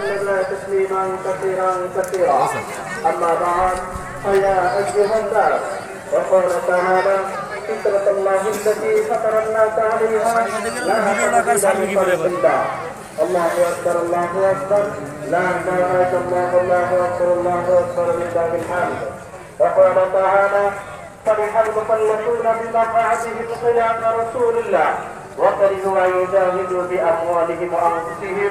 وسلمنا تسليما كثيرا كثيرا. أما بعد فيا أيها الناس وقال تعالى فطرة الله التي فطر الناس عليها لا لخلق الله. أكبر الله أكبر. لا إله إلا الله الله أكبر الله أكبر. لله الحمد. وقال تعالى فرح المخلفون بمقاعدهم خلاف رسول الله وكرهوا ان يجاهدوا بأموالهم وأنفسهم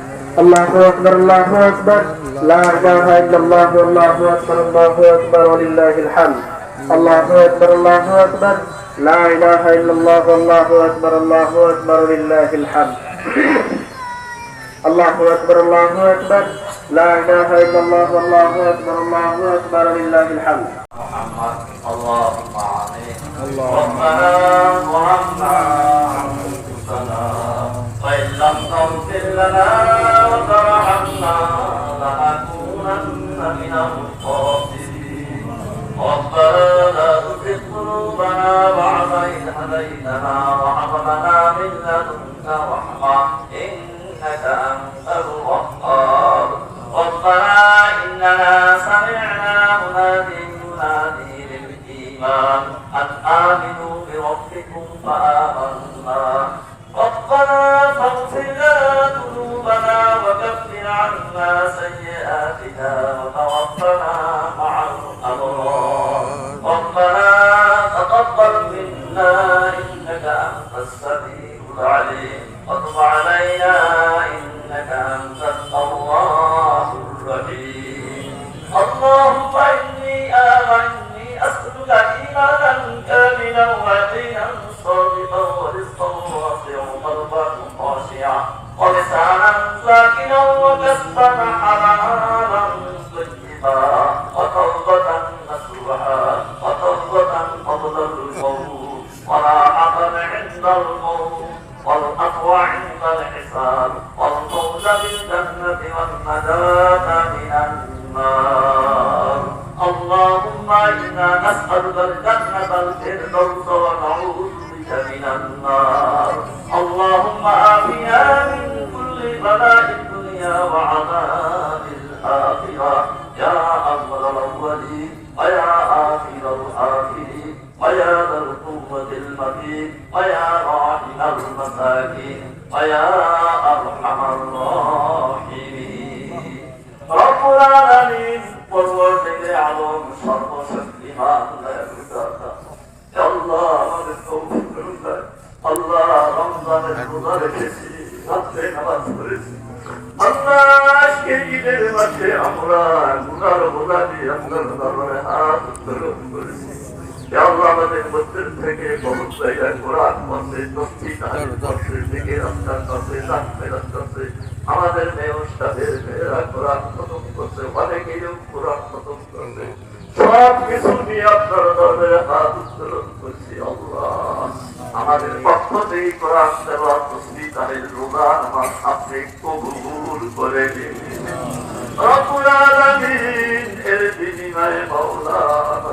الله اكبر الله اكبر لا اله الا الله والله اكبر الله اكبر ولله الحمد الله اكبر الله اكبر لا اله الا الله والله اكبر الله اكبر ولله الحمد الله اكبر الله اكبر لا اله الا الله والله اكبر الله اكبر ولله الحمد محمد اللهم عليك ربنا ظلمنا انفسنا وان لم تغفر لنا وترحمنا لنكونن من الخاسرين ربنا لا تزغ قلوبنا بعد هديتنا وهب من لدنك رحمة إنك أنت الوهاب. ربنا إننا سمعنا منادي ينادي للإيمان. أن آمنوا بربكم فآمنا. ربنا فاغفر لنا ذنوبنا وكفر عنا سيئاتنا وتوفنا مع الأبرار. ربنا تقبل منا السميع العليم. وتب علينا إنك أنت التواب الرحيم. اللهم إني آمني أسألك إيمانا كاملا ويقينا صادقا ورزقا واسعا وقلبا خاشعا. ولسانا ساكنا وكسبا حلالا طيبا. وتوبة نصوحا وتوبة قبل الموت. عند الموت والأقوى عند الحساب والفوز بالجنة والنجاة من النار اللهم إنا نسألك الجنة الفردوس ونعوذ بك من النار اللهم آمنا من كل بلاء الدنيا وعذاب الآخرة يا أول الأولين ويا آخر الآخرين ويا ذا القوة المتين ويا راحم المساكين ويا أرحم الراحمين رب العالمين والوالد يعلم شر شكلها لا يرتاح يا الله আমাদের তৌফিক করুন আল্লাহ রমজানের রোজা রেখেছি রাত্রে নামাজ পড়েছি আল্লাহ আজকে ঈদের মাসে আমরা গুনার বোঝা দিয়ে আপনার দরবারে হাত উত্তোলন করেছি ইয়া আল্লাহ আমাদের মধ্যে থেকে বহুত জায়গায় কোরআন পড়ছে তসবি তাহলে পড়ছে দিকে রাস্তার কাছে দান আমাদের মেয়ে উস্তাদের মেয়েরা কোরআন খতম করছে অনেকেই কোরআন খতম করছে। সব কিছু নিয়ে আপনার দরবারে হাত উত্তোলন করছি আল্লাহ। আমাদের পক্ষ থেকে কোরআন দেওয়া তসবি তাহের রোজা আমার আপনি কবুল করে দিন রব্বুল আলামিন এর বিনিময়ে মাওলা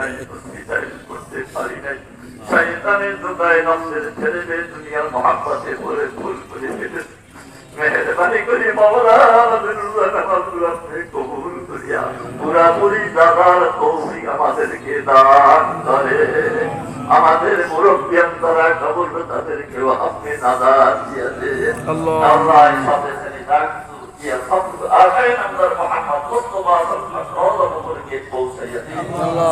নাই দোকায় নফসের ছেড়ে মেয়ে দুনিয়ার মহাব্বতে বলে ভুল করে আমাদের মুরব্বিয়ান তারা কবুল তাদেরকেও আপনি নাদার দিয়া আল্লাহ সাথে সাথে ডাকছু সব আগে নাম্বার মোহাম্মদ মুস্তফা গিয়ে পৌঁছাইয়া দিন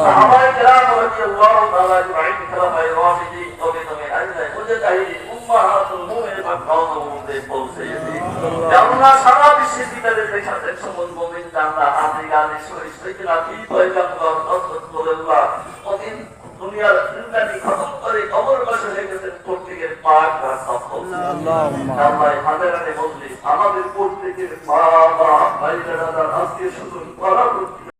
সাহাবায়ে کرام রাদিয়াল্লাহু তাআলা আজমাইন সালামা ইরামিদি তবে তুমি আল্লাহ বুঝে চাইলে উম্মাহাতুল মুমিনিন বা কওমুল মুমিনিন পৌঁছাইয়া দিন আল্লাহ সারা বিশ্বে দিদারে দেখাতে সমন মুমিন আল্লাহ আপনি গালি শরীফ থেকে নাকি পয়গম্বর হযরত রাসূলুল্লাহ কদিন দুনিয়ার জিন্দানি খতম করে কবর বাসে রেখেছেন প্রত্যেকের পাক রাখা আমাদের প্রত্যেকের বাবা ভাই দাদা আজকে শুধু করা